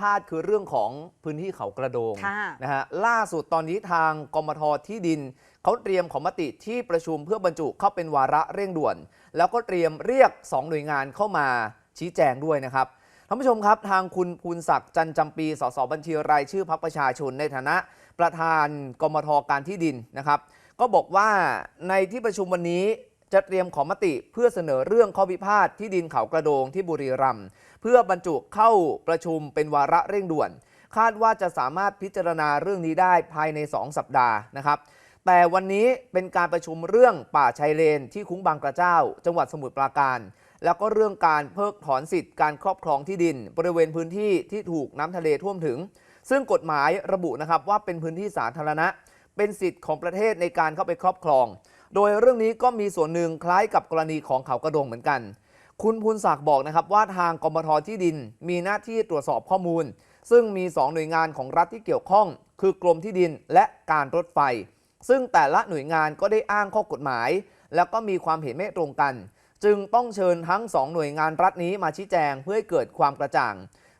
พาทคือเรื่องของพื้นที่เขากระโดงค่ะนะฮะล่าสุดตอนนี้ทางกมทที่ดินเขาเตรียมขอมติที่ประชุมเพื่อบรรจุเข้าเป็นวาระเร่งด่วน แล้วก็เตรียมเรียก 2 หน่วยงานเข้ามาชี้แจงด้วยนะครับท่านผู้ชมครับทางคุณภูนศักดิ์จันจำปีสสบัญชีรายชื่อพรรคประชาชนในฐานะ ประธานกมทการที่ดินนะครับ ก็บอกว่าในที่ประชุมวันนี้ จะเตรียมขอมติเพื่อเสนอเรื่องข้อพิพาทที่ดินเขากระโดงที่บุรีรัมย์เพื่อบรรจุเข้าประชุมเป็นวาระเร่งด่วน คาดว่าจะสามารถพิจารณาเรื่องนี้ได้ภายใน 2 สัปดาห์นะครับแต่วันนี้เป็นการประชุมเรื่องป่าชายเลนที่คุ้งบางกระเจ้า จังหวัดสมุทรปราการ แล้วก็เรื่องการเพิกถอนสิทธิ์การครอบครองที่ดิน บริเวณพื้นที่ที่ถูกน้ำทะเลท่วมถึง ซึ่งกฎหมายระบุนะครับว่าเป็นพื้นที่สาธารณะ เป็นสิทธิ์ของประเทศในการเข้าไปครอบครอง โดยเรื่องนี้ก็มีส่วนหนึ่งคล้ายกับกรณีของเขากระโดงเหมือนกัน คุณพูนศักดิ์บอกนะครับว่าทางกรมทที่ดิน มีหน้าที่ตรวจสอบข้อมูล ซึ่งมี 2 หน่วยงานของรัฐที่เกี่ยวข้อง คือกรมที่ดินและการรถไฟ ซึ่งแต่ละหน่วยงานก็ได้อ้างข้อกฎหมาย แล้วก็มีความเห็นไม่ตรงกัน จึงต้องเชิญทั้ง 2 หน่วยงานรัฐนี้มาชี้แจงเพื่อให้เกิดความกระจ่าง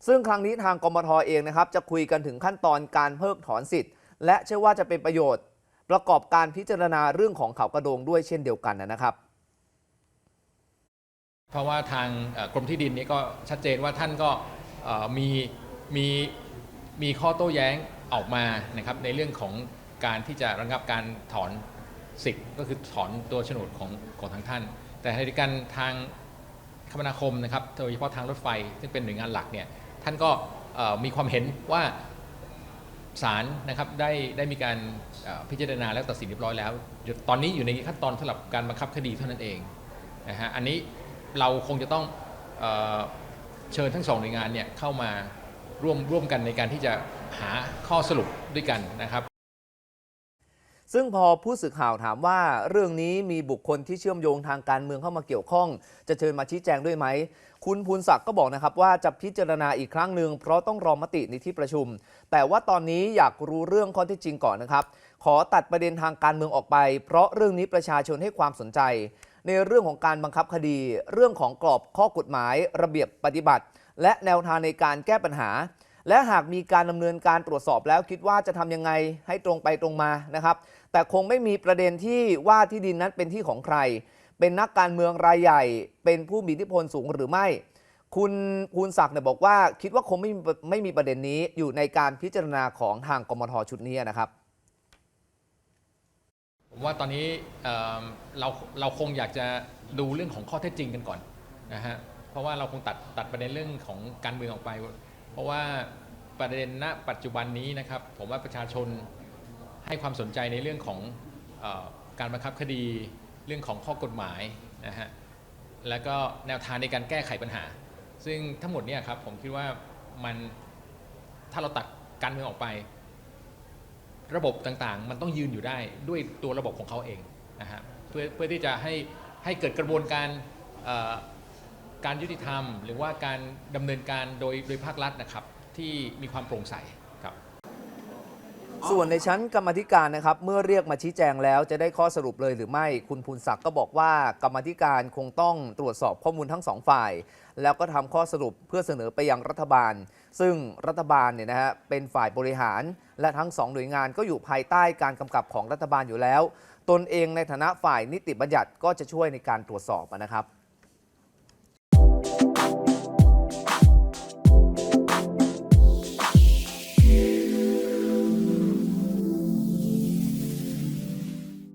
ซึ่งครั้งนี้ทางกรมทเองนะครับจะคุยกันถึงขั้นตอนการเพิกถอนสิทธิ์และเชื่อว่าจะเป็นประโยชน์ ประกอบการพิจารณาเรื่องของเขากระโดงด้วยเช่นเดียวกันนะครับ เพราะว่าทางกรมที่ดินนี้ก็ชัดเจนว่าท่านก็มีมีมีข้อโต้แย้งออกมานะครับในเรื่องของการที่จะระงับการถอนสิทธิ์ก็คือถอนตัวโฉนดของของทางท่าน แต่ในการทางคมนาคมนะครับโดยเฉพาะทางรถไฟซึ่งเป็นหน่วยงานหลักเนี่ยท่านก็มีความเห็นว่า ศาลนะครับได้ได้มีการพิจารณาแล้วตัดสินเรียบร้อยแล้ว ตอนนี้อยู่ในขั้นตอนสำหรับการบังคับคดีเท่านั้นเองนะฮะอันนี้เราคงจะต้องเอเชิญทั้งสองหน่วยงานเนี่ยเข้ามาร่วมร่วมกันในการที่จะหาข้อสรุปด้วยกันนะครับ ซึ่งพอผู้สื่อข่าวถามว่าเรื่องนี้มีบุคคลที่เชื่อมโยงทางการเมืองเข้ามาเกี่ยวข้อง จะเชิญมาชี้แจงด้วยไหม คุณภูนศักดิ์ก็บอกนะครับว่าจะพิจารณาอีกครั้งหนึ่งเพราะต้องรอมติในที่ประชุม แต่ว่าตอนนี้อยากรู้เรื่องข้อท็จจริงก่อนนะครับ ขอตัดประเด็นทางการเมืองออกไป เพราะเรื่องนี้ประชาชนให้ความสนใจ ในเรื่องของการบังคับคดี เรื่องของกรอบข้อกฎหมาย ระเบียบปฏิบัติ และแนวทางในการแก้ปัญหา และหากมีการดำเนินการตรวจสอบแล้วคิดว่าจะทำยังไงให้ตรงไปตรงมานะครับ แต่คงไม่มีประเด็นที่ว่าที่ดินนั้นเป็นที่ของใคร เป็นนักการเมืองรายใหญ่ เป็นผู้มีอิทธิพลสูงหรือไม่ คุณภูนศักดิ์เนี่ยบอกว่าคิดว่าคงไม่มีไม่มีประเด็นนี้อยู่ในการพิจารณาของทางกมทชุดนี้นะครับผมว่าตอนนี้เเราเราคงอยากจะดูเรื่องของข้อเท็จจริงกันก่อนนะฮะเพราะว่าเราคงตัดตัดประเด็นเรื่องของการเมืองออกไป เพราะว่าประเด็นณปัจจุบันนี้นะครับ ผมว่าประชาชนให้ความสนใจในเรื่องของออการบังคับคดีเรื่องของข้อกฎหมายนะฮะแล้วก็แนวทางในการแก้ไขปัญหา ซึ่งทั้งหมดเนี่ยครับผมคิดว่ามันถ้าเราตัดการเมืองออกไป ระบบต่างๆ มันต้องยืนอยู่ได้ด้วยตัวระบบของเขาเองนะฮะเพื่อเพื่อที่จะให้ให้เกิดกระบวนการ การยุติธรรม หรือว่าการดำเนินการโดยโดยภาครัฐนะครับ ที่มีความโปร่งใสครับ ส่วนในชั้นกรรมธิการนะครับ เมื่อเรียกมาชี้แจงแล้วจะได้ข้อสรุปเลยหรือไม่คุณภูนศักดิ์ก็บอกว่า กรรมธิการคงต้องตรวจสอบข้อมูลทั้งสองฝ่าย แล้วก็ทำข้อสรุปเพื่อเสนอไปยังรัฐบาล ซึ่งรัฐบาลเนี่ยนะฮะเป็นฝ่ายบริหาร และทั้งสองหน่วยงานก็อยู่ภายใต้การกำกับของรัฐบาลอยู่แล้ว ตนเองในฐานะฝ่ายนิติบัญญัติก็จะช่วยในการตรวจสอบนะครับ